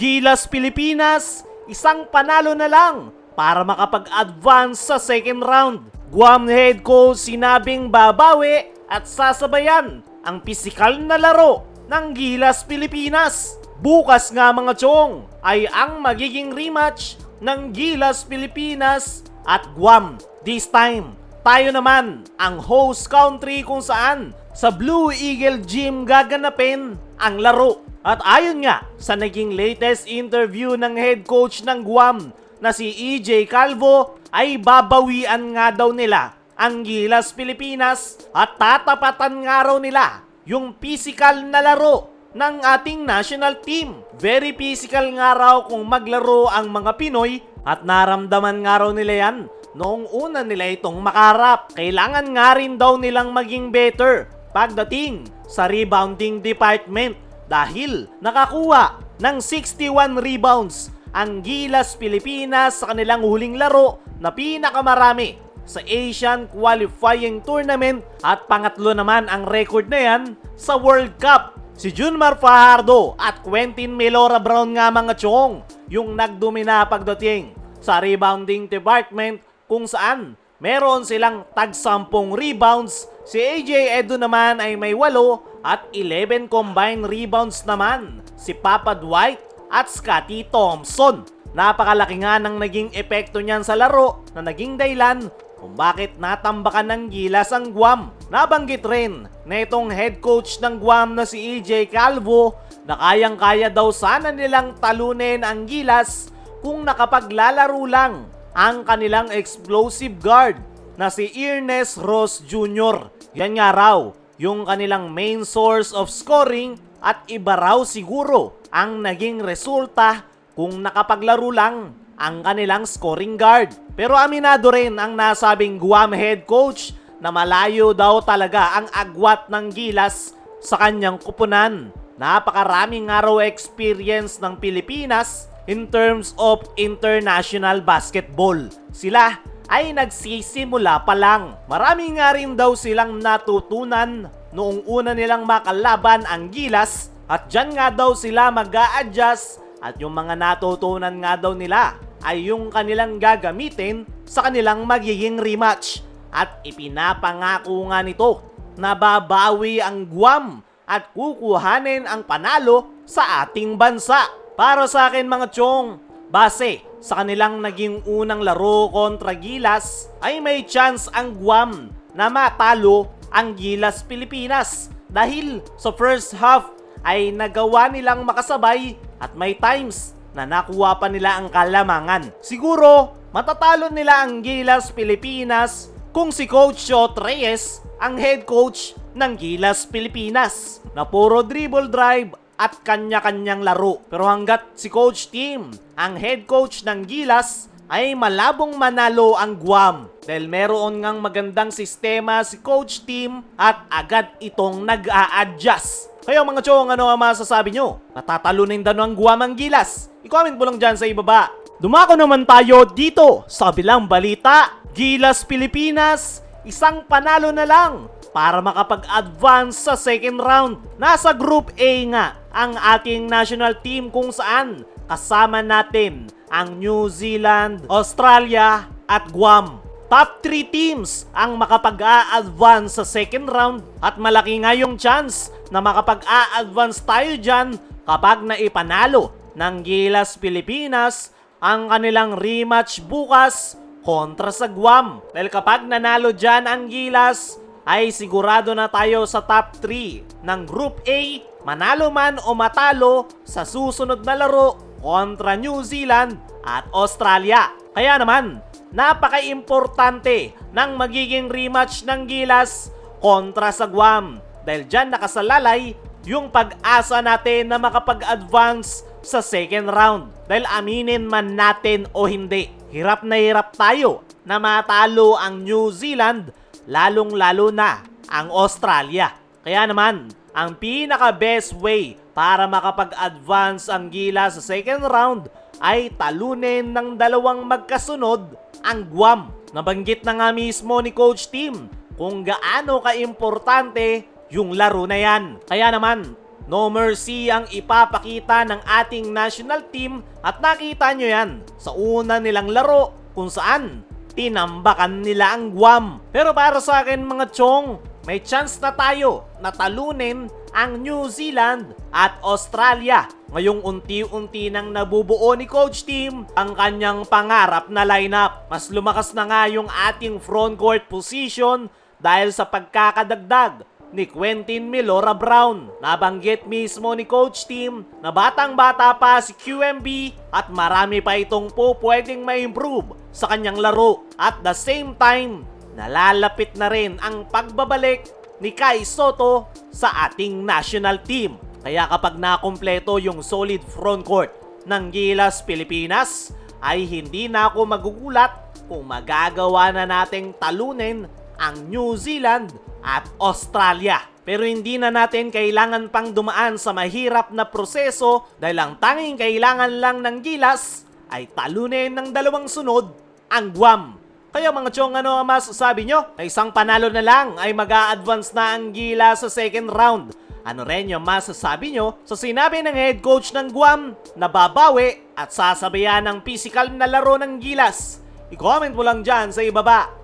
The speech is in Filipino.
Gilas Pilipinas, isang panalo na lang para makapag-advance sa second round. Guam head coach sinabing babawi at sasabayan ang pisikal na laro ng Gilas Pilipinas. Bukas nga mga chong ay ang magiging rematch ng Gilas Pilipinas at Guam. This time, tayo naman ang host country kung saan sa Blue Eagle Gym gaganapin ang laro. At ayon nga sa naging latest interview ng head coach ng Guam na si EJ Calvo ay babawian nga daw nila ang Gilas Pilipinas at tatapatan nga raw nila yung physical na laro ng ating national team. Very physical nga raw kung maglaro ang mga Pinoy at naramdaman nga raw nila yan noong una nila itong makarap. Kailangan nga rin daw nilang maging better pagdating sa rebounding department dahil nakakuha ng 61 rebounds ang Gilas Pilipinas sa kanilang huling laro na pinakamarami sa Asian Qualifying Tournament at pangatlo naman ang record na yan sa World Cup. Si Junmar Fajardo at Quentin Melora Brown nga mga chong yung nagdomina pagdating sa rebounding department kung saan meron silang tag 10 rebounds. Si AJ Edo naman ay may 8 at 11 combined rebounds naman. Si Papa Dwight at Scotty Thompson. Napakalaki nga ng naging epekto niyan sa laro na naging dahilan kung bakit natambakan ng gilas ang Guam. Nabanggit rin na itong head coach ng Guam na si EJ Calvo na kayang-kaya daw sana nilang talunin ang gilas kung nakapaglalaro lang ang kanilang explosive guard na si Ernest Ross Jr. Yan nga raw yung kanilang main source of scoring at iba raw siguro ang naging resulta kung nakapaglaro lang ang kanilang scoring guard. Pero aminado rin ang nasabing Guam head coach na malayo daw talaga ang agwat ng gilas sa kanyang kupunan. Napakaraming nga raw experience ng Pilipinas in terms of international basketball. Sila ay nagsisimula pa lang. Marami nga rin daw silang natutunan noong una nilang makalaban ang gilas at dyan nga daw sila mag adjust at yung mga natutunan nga daw nila ay yung kanilang gagamitin sa kanilang magiging rematch. At ipinapangako nga nito na babawi ang Guam at kukuhanin ang panalo sa ating bansa. Para sa akin mga chong, base sa kanilang naging unang laro kontra Gilas, ay may chance ang Guam na matalo ang Gilas Pilipinas dahil sa first half ay nagawa nilang makasabay at may times na nakuha pa nila ang kalamangan. Siguro, matatalo nila ang Gilas Pilipinas kung si Coach Shot Reyes ang head coach ng Gilas Pilipinas na puro dribble drive at kanya-kanyang laro. Pero hanggat si Coach Tim, ang head coach ng Gilas, ay malabong manalo ang Guam dahil meron ngang magandang sistema si Coach Tim at agad itong nag-a-adjust. Kaya mga chong, ano ang masasabi nyo? Natatalunin daw ang Guam ang Gilas? I-comment mo lang dyan sa ibaba. Dumako naman tayo dito sa bilang balita. Gilas Pilipinas, isang panalo na lang para makapag-advance sa second round. Nasa Group A nga ang ating national team kung saan kasama natin ang New Zealand, Australia at Guam. Top 3 teams ang makapag-a-advance sa second round at malaki nga yung chance na makapag-a-advance tayo dyan kapag naipanalo ng Gilas Pilipinas ang kanilang rematch bukas kontra sa Guam. Dahil kapag nanalo dyan ang Gilas, ay sigurado na tayo sa top 3 ng Group A, manalo man o matalo sa susunod na laro kontra New Zealand at Australia. Kaya naman, napaka-importante ng magiging rematch ng Gilas kontra sa Guam dahil dyan nakasalalay yung pag-asa natin na makapag-advance sa second round. Dahil aminin man natin o hindi, hirap na hirap tayo na matalo ang New Zealand lalong-lalo na ang Australia. Kaya naman, ang pinaka-best way para makapag-advance ang Gila sa second round ay talunin ng dalawang magkasunod ang Guam. Nabanggit na nga mismo ni Coach Tim kung gaano ka-importante yung laro na yan. Kaya naman, No mercy ang ipapakita ng ating national team at nakita nyo yan sa una nilang laro kung saan tinambakan nila ang Guam. Pero para sa akin mga chong, may chance na tayo na talunin ang New Zealand at Australia. Ngayong unti-unti nang nabubuo ni coach team ang kanyang pangarap na lineup. Mas lumakas na nga yung ating front court position dahil sa pagkakadagdag ni Quentin Milora Brown. Nabanggit mismo ni coach team na batang bata pa si QMB at marami pa itong po pwedeng ma-improve sa kanyang laro. At the same time, nalalapit na rin ang pagbabalik ni Kai Soto sa ating national team. Kaya kapag nakompleto yung solid front court ng Gilas Pilipinas, ay hindi na ako magugulat kung magagawa na nating talunin ang New Zealand at Australia. Pero hindi na natin kailangan pang dumaan sa mahirap na proseso dahil ang tanging kailangan lang ng Gilas ay talunin ng dalawang sunod ang Guam. Kaya mga chong ano ang masasabi nyo? Na isang panalo na lang ay mag advance na ang Gilas sa second round. Ano rin yung masasabi nyo sa sinabi ng head coach ng Guam na babawi at sasabayan ng physical na laro ng Gilas? I-comment mo lang dyan sa ibaba.